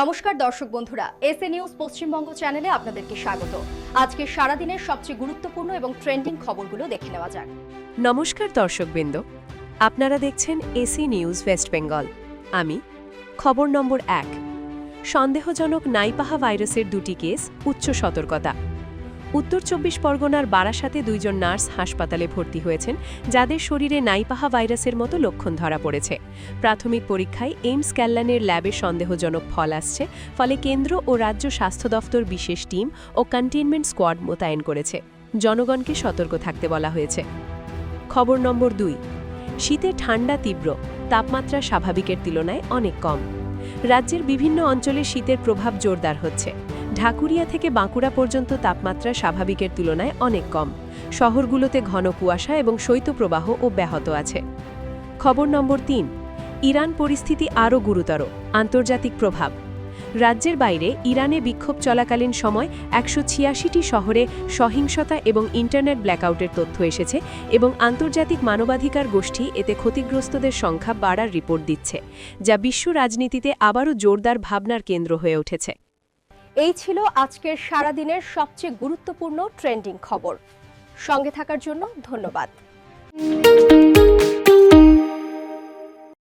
নমস্কার দর্শক বন্ধুরা এস এ নিউজ পশ্চিমবঙ্গ চ্যানেলে আপনাদেরকে স্বাগত। আজকে সারাদিনের সবচেয়ে গুরুত্বপূর্ণ এবং ট্রেন্ডিং খবরগুলো দেখে নেওয়া যাক। নমস্কার দর্শকবৃন্দ, আপনারা দেখছেন এসি নিউজ ওয়েস্ট বেঙ্গল। আমি খবর নম্বর এক, সন্দেহজনক নাইপাহা ভাইরাসের দুটি কেস, উচ্চ সতর্কতা। উত্তর চব্বিশ পরগনার বারাসাতে দুইজন নার্স হাসপাতালে ভর্তি হয়েছেন, যাদের শরীরে নাইপাহা ভাইরাসের মতো লক্ষণ ধরা পড়েছে। প্রাথমিক পরীক্ষায় এইমস ক্যাল্লানের ল্যাবে সন্দেহজনক ফল আসছে, ফলে কেন্দ্র ও রাজ্য স্বাস্থ্য দফতর বিশেষ টিম ও কন্টেইনমেন্ট স্কোয়াড মোতায়েন করেছে। জনগণকে সতর্ক থাকতে বলা হয়েছে। খবর নম্বর দুই, শীতে ঠান্ডা তীব্র, তাপমাত্রা স্বাভাবিকের তুলনায় অনেক কম। রাজ্যের বিভিন্ন অঞ্চলে শীতের প্রভাব জোরদার হচ্ছে। ঢাকুরিয়া থেকে বাঁকুড়া পর্যন্ত তাপমাত্রা স্বাভাবিকের তুলনায় অনেক কম। শহরগুলোতে ঘন কুয়াশা এবং শৈত্যপ্রবাহ অব্যাহত আছে। খবর নম্বর তিন, ইরান পরিস্থিতি আরও গুরুতর, আন্তর্জাতিক প্রভাব। রাজ্যের বাইরে ইরানে বিক্ষোভ চলাকালীন সময় একশো ছিয়াশিটি শহরে সহিংসতা এবং ইন্টারনেট ব্ল্যাকআউটের তথ্য এসেছে এবং আন্তর্জাতিক মানবাধিকার গোষ্ঠী এতে ক্ষতিগ্রস্তদের সংখ্যা বাড়ার রিপোর্ট দিচ্ছে, যা বিশ্ব রাজনীতিতে আবারও জোরদার ভাবনার কেন্দ্র হয়ে উঠেছে। এই ছিল আজকের সারাদিনের সবচেয়ে গুরুত্বপূর্ণ ট্রেন্ডিং খবর। সঙ্গে থাকার জন্য ধন্যবাদ।